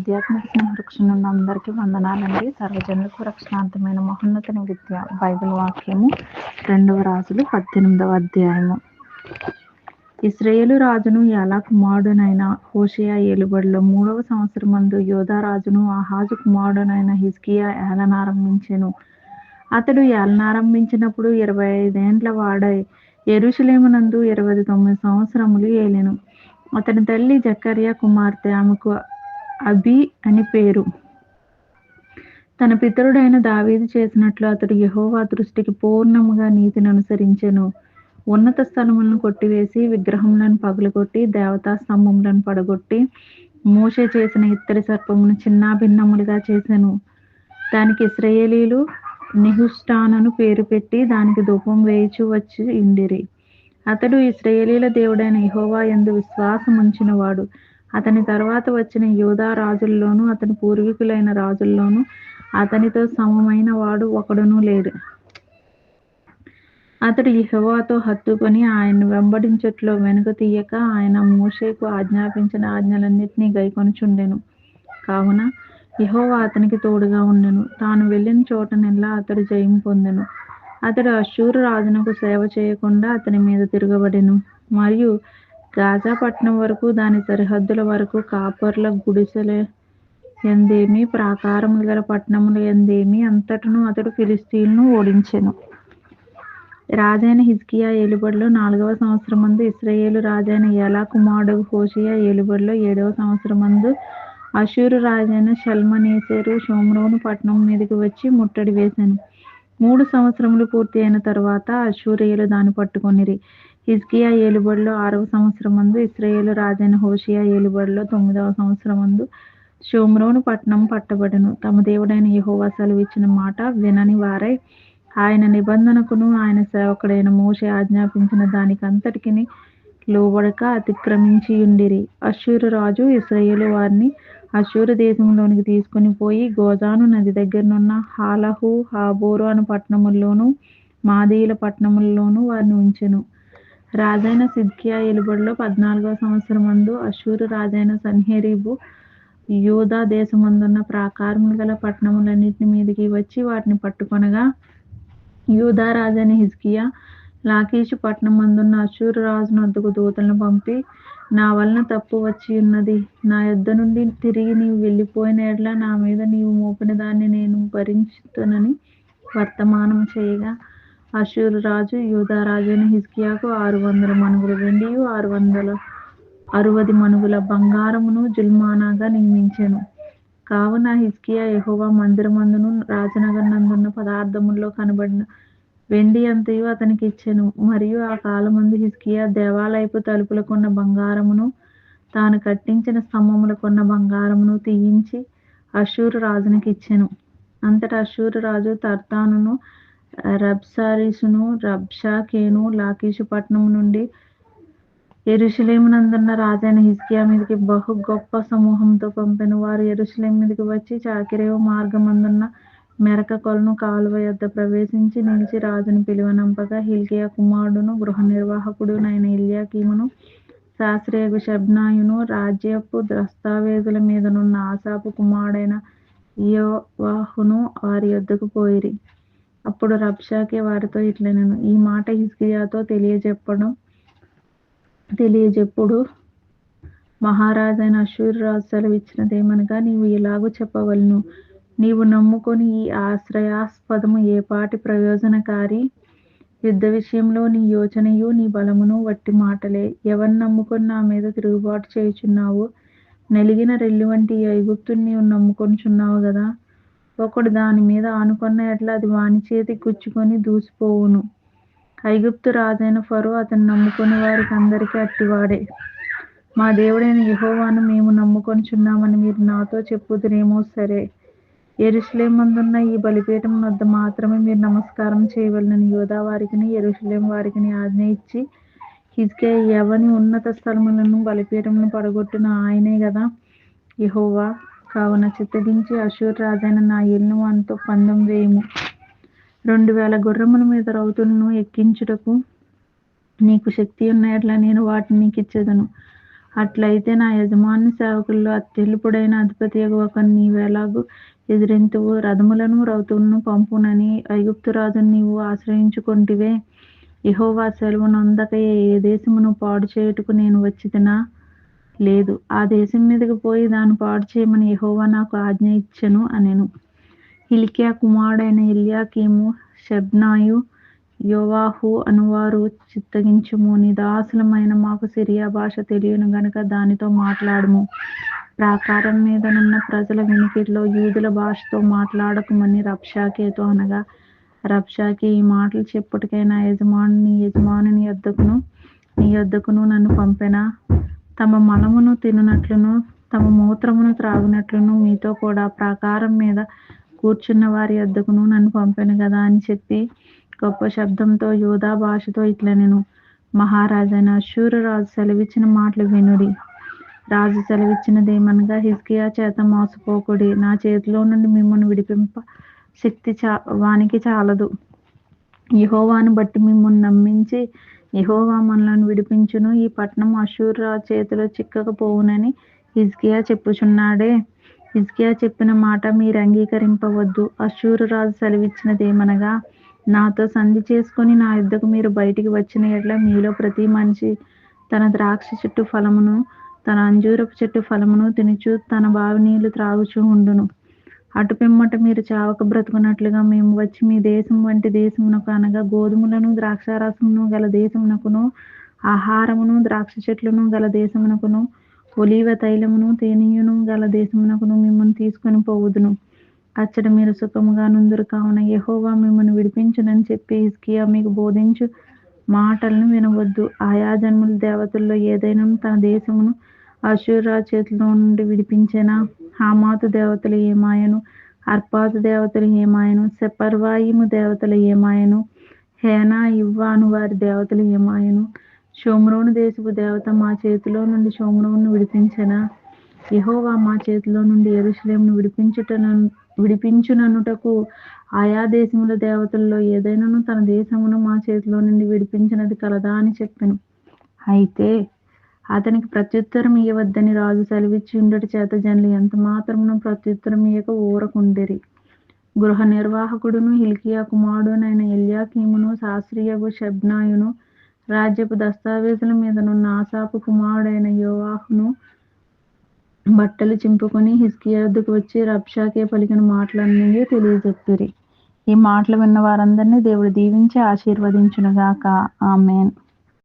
ఆధ్యాత్మిక సంరక్షణ ఉన్న అందరికీ వందనాలండి. సర్వజనులకు రక్షణార్థమైన మహోన్నతని విద్య. బైబిల్ వాక్యము రెండవ రాజులు పద్దెనిమిదవ అధ్యాయము. ఇస్రాయేలు రాజును ఎలా కుమారుడునైన హోషియా ఏలుబడిలో మూడవ సంవత్సరం మందు యోధారాజును ఆహాజు కుమారుడునైన హిస్కియా ఏలనారంభించెను అతడు ఏలనారంభించినప్పుడు ఇరవై ఐదేండ్ల వాడై ఎరుషులేమునందు ఇరవై తొమ్మిది సంవత్సరములు ఏలెను. అతని తల్లి జక్కరియా కుమార్తె ఆమెకు అబి అని పేరు. తన పితరుడైన దావీదు చేసినట్లు అతడు యహోవా దృష్టికి పూర్ణముగా నీతిని అనుసరించెను. ఉన్నత స్థలములను కొట్టివేసి విగ్రహములను పగులగొట్టి దేవతా స్తంభములను పడగొట్టి మోషే చేసిన ఇత్తడి సర్పమును చిన్న భిన్నములుగా చేసెను. దానికి ఇస్రయేలీలు నిహుష్టానను పేరు పెట్టి దానికి ధూపం వేయచు వచ్చి ఇండిరి అతడు ఇస్రయేలీల దేవుడైన యహోవా ఎందు విశ్వాసం ఉంచినవాడు అతని తర్వాత వచ్చిన యూదా రాజుల్లోనూ అతని పూర్వీకులైన రాజుల్లోనూ అతనితో సమమైన వాడు ఒకడునూ లేడు. అతడు యెహోవాతో హత్తుకొని ఆయన వెంబడించట్లో వెనుక తీయక ఆయన మూషేకు ఆజ్ఞాపించిన ఆజ్ఞలన్నింటినీ గైకొనుచుండెను. కావున ఇహోవా అతనికి తోడుగా ఉండెను. తాను వెళ్ళిన చోటనెల్లా అతడు జయం పొందెను. అతడు అశూరు రాజునకు సేవ చేయకుండా అతని మీద తిరగబడెను. మరియు గాజా పట్టణం వరకు దాని సరిహద్దుల వరకు కాపర్ల గుడిసెల ఎందేమి ప్రాకారములు గల పట్టణముల ఎందేమి అంతటను అతడు ఫిలిస్తీన్ను ఓడించెను. రాజైన హిజ్కియా ఏలుబడిలో నాలుగవ సంవత్సరం మందు ఇస్రాయేలు రాజైన ఎలా కుమారుడు హోషియా ఏలుబడిలో ఏడవ సంవత్సరం మందు అషూరు రాజైన షల్మనేసెరు షోమ్రోను పట్టణం మీదకి వచ్చి ముట్టడి వేశాను మూడు సంవత్సరములు పూర్తి అయిన తర్వాత అషూరియులు దాన్ని పట్టుకొనిరి. హిజ్కియా ఏలుబడిలో ఆరవ సంవత్సరం మందు ఇస్రాయేలు రాజైన హోషియా ఏలుబడిలో తొమ్మిదవ సంవత్సరం మందు షోమ్రోను పట్టణం పట్టబడును. తమ దేవుడైన యెహోవా సెలవిచ్చిన మాట వినని వారై ఆయన నిబంధనకును ఆయన సేవకుడైన మోషే ఆజ్ఞాపించిన దానికంతటికి లోబడక అతిక్రమించి ఉండిరి అశూరు రాజు ఇస్రాయేలు వారిని అశూరు దేశంలోనికి తీసుకుని పోయి గోజాను నది దగ్గరనున్న హాలహు హాబోరు అను పట్టణముల్లోనూ మాదీయుల పట్టణముల్లోనూ వారిని ఉంచెను. రాజైన సిద్కియా ఎలుబడిలో పద్నాలుగో సంవత్సరం మందు అశ్షూరు రాజైన సన్హెరీబు యూదా దేశమందున్న ప్రాకారములు గల పట్టణములన్నింటి మీదకి వచ్చి వాటిని పట్టుకొనగా యూదా రాజైన హిజ్కియా లాకీషు పట్టణం మందున్న అశూరు రాజు వద్దకు దూతలను పంపి నా వలన తప్పు వచ్చి ఉన్నది. నా యుద్ధ నుండి తిరిగి నీవు వెళ్ళిపోయిన ఎడ్ల నా మీద నీవు మోపిన దాన్ని నేను భరించుతానని వర్తమానం చేయగా అశూరు రాజు యూదా రాజైన హిజ్కియాకు ఆరు వందల మనుగుల వెండియు ఆరు వందల అరవది మనుగుల బంగారమును జుల్మానాగా నియమించెను. కావున హిజ్కియా ఎహోవా మందిరమందును రాజనగర్ నందున్న పదార్థముల్లో కనబడిన వెండి అంతయు అతనికి ఇచ్చెను. మరియు ఆ కాలమందు హిజ్కియా దేవాలయపు తలుపులకున్న బంగారమును తాను కట్టించిన స్తంభములకున్న బంగారమును తీయించి అషూరు రాజునికి ఇచ్చెను. అంతటా అషూరు రాజు తర్తానును రబ్సారీసును రబ్షాకేను లాకీషు పట్నం నుండి ఎరుషులేమునందున్న రాజైన హిజ్కియా మీదకి బహు గొప్ప సమూహంతో పంపిన వారు ఎరుషులేం మీదకి వచ్చి చాకిరేవు మార్గమందున్న మెరక కొలను కాలువ యొద్ద ప్రవేశించి నిలిచి రాజును పిలువనంపగా హిల్కియా కుమారుడును గృహ నిర్వాహకుడునైన ఇల్యాకీమును శాస్త్రీయకు షబ్నాయును రాజ్యపు దస్తావేజుల మీదనున్న ఆసాపు కుమారుడైన యోవాహును వారి యొద్దకు పోయిరి. అప్పుడు రబ్షాకే వారితో ఇట్లనెను ఈ మాట హిస్కియాతో తెలియజెప్పడం తెలియజెప్పుడు మహారాజైన అశూర్ రాజు సెలవిచ్చినదేమనగా నీవు ఇలాగూ చెప్పవలను. నీవు నమ్ముకొని ఈ ఆశ్రయాస్పదము ఏపాటి ప్రయోజనకారి? యుద్ధ విషయంలో నీ యోచనయు నీ బలమును వట్టి మాటలే. ఎవరిని నమ్ముకొని నా మీద తిరుగుబాటు చేయుచున్నావు? నలిగిన రెల్లి వంటి ఐగుప్తుని నీవు నమ్ముకొనుచున్నావు కదా. ఒకడు దాని మీద ఆనుకున్న ఎట్లా అది వాని చేతి గుచ్చుకొని దూసిపోవును. ఐగుప్తు రాజైన ఫరో అతను నమ్ముకుని వారికి అందరికీ అట్టివాడే. మా దేవుడైన యహోవాను మేము నమ్ముకొనిచున్నామని మీరు నాతో చెప్పుదురేమో సరే. ఎరుషులేం ముందున్న ఈ బలిపీఠం వద్ద మాత్రమే మీరు నమస్కారం చేయవలనని యోధా వారికిని ఎరుషులేం వారికిని ఆజ్ఞ ఇచ్చి హిజ్కే ఎవని ఉన్నత స్థలములను బలిపీఠమును పడగొట్టిన ఆయనే కదా యహోవా. కావున చిత్తగించి అశూర్ రాజైన నా ఇల్లు అంతో పందెం వేయము. రెండు వేల గుర్రముల మీద రౌతులను ఎక్కించుటకు నీకు శక్తి ఉన్న నేను వాటిని నీకు ఇచ్చేదను. అట్లయితే నా యజమాని సేవకుల్లో అత్యల్పుడైన అధిపతి ఒక నీవేలాగు ఎదిరింతువు. రథములను రౌతులను పంపునని ఐగుప్తు రాజును నీవు ఆశ్రయించుకుంటివే. ఇహోవా సెలవు నొందక ఏ దేశమును పాడు చేయుటకు నేను వచ్చితినా? లేదు. ఆ దేశం మీదకి పోయి దాన్ని పాడు చేయమని యహోవా నాకు ఆజ్ఞ ఇచ్చెను అనెను. హిలికియా కుమారుడైన ఎల్యాకీము షబ్నాయు యోవాహు అనువారు చిత్తగించుము. నీ దాసులమైన మాకు సిరియా భాష తెలియను గనుక దానితో మాట్లాడము. ప్రాకారం మీదనున్న ప్రజల వినికిడిలో యూదుల భాషతో మాట్లాడకమని రబ్షాకేతో అనగా రబ్షాకి ఈ మాటలు చెప్పుటికైనా నా నీ యజమానుని యొద్దకును నీ యొద్దకును నన్ను పంపెనా? తమ మలమును తినునట్లును తమ మూత్రమును త్రాగునట్లును మీతో కూడా ప్రాకారం మీద కూర్చున్న వారి వద్దకును నన్ను పంపాను కదా అని చెప్పి గొప్ప శబ్దంతో యోధా భాషతో ఇట్లా నేను మహారాజైన అశూరరాజు సెలవిచ్చిన మాటలు వినుడి. రాజు సెలవిచ్చినదేమనగా హిస్కియా చేత మోసపోకుడి. నా చేతిలో నుండి మిమ్మల్ని విడిపింప శక్తి చా వానికి చాలదు. యహోవాను బట్టి మిమ్మల్ని నమ్మించి యహోవా మనలను విడిపించును ఈ పట్టణం అశూర్రా రాజు చేతిలో చిక్కకపోవునని హిజ్కియా చెప్పుచున్నాడే. హిజ్కియా చెప్పిన మాట మీరు అంగీకరింపవద్దు. అశూరు రాజు సెలవిచ్చినదేమనగా నాతో సంధి చేసుకొని నా యుద్ధకు మీరు బయటికి వచ్చిన ఎట్ల మీలో ప్రతి మనిషి తన ద్రాక్ష చెట్టు ఫలమును తన అంజూరపు చెట్టు ఫలమును తినుచు తన బావి నీళ్ళు త్రాగుచూ ఉండును. అటు పిమ్మట మీరు చావక బ్రతుకున్నట్లుగా మేము వచ్చి మీ దేశం వంటి దేశమునకు అనగా గోధుమలను ద్రాక్షారసమును గల దేశమునకును ఆహారమును ద్రాక్ష చెట్లను గల దేశమునకును ఒలీవ తైలమును తేనీయును గల దేశమునకును మిమ్మల్ని తీసుకొని పోవుదును. అచ్చట మీరు సుఖముగా నుందురు కావున యహోవా మిమ్మల్ని విడిపించునని చెప్పి హిజ్కియా మీకు బోధించు మాటలను వినవద్దు. ఆయా జన్ముల దేవతల్లో ఏదైనా తన దేశమును అశూరా చేతిలో నుండి విడిపించెనా? హామాతు దేవతలు ఏమాయను? అర్పాతు దేవతలు ఏమాయను? సెపర్వాయిము దేవతలు ఏమాయను? హేనా ఇవ్వాను వారి దేవతలు ఏమాయను? షోమ్రోను దేశపు దేవత మా చేతిలో నుండి షోమ్రోను విడిపించెనా? యహోవా మా చేతిలో నుండి ఎరుశ్లేమును విడిపించుటను విడిపించుననుటకు ఆయా దేశముల దేవతల్లో ఏదైనాను తన దేశమును మా చేతిలో నుండి విడిపించినది కలదా అని చెప్పాను. అయితే అతనికి ప్రత్యుత్తరం ఇయ్యవద్దని రాజు సెలవిచ్చి ఉండటి చేత జనులు ఎంత మాత్రమును ప్రత్యుత్తరం ఇయ్యక ఊరకుండిరి. గృహ నిర్వాహకుడును హిల్కియా కుమారుడునైన ఎల్యాకీమును శాస్త్రియగు షబ్నాయును రాజ్యపు దస్తావేజుల మీదనున్న ఆసాపు కుమారుడైన యోవాహును బట్టలు చింపుకొని హిస్కియాద్దుకు వచ్చి రబ్షాకే పలికిన మాటలన్నీ తెలియజెప్పిరి. ఈ మాటలు విన్న వారందరినీ దేవుడు దీవించి ఆశీర్వదించునుగాక. ఆమెన్.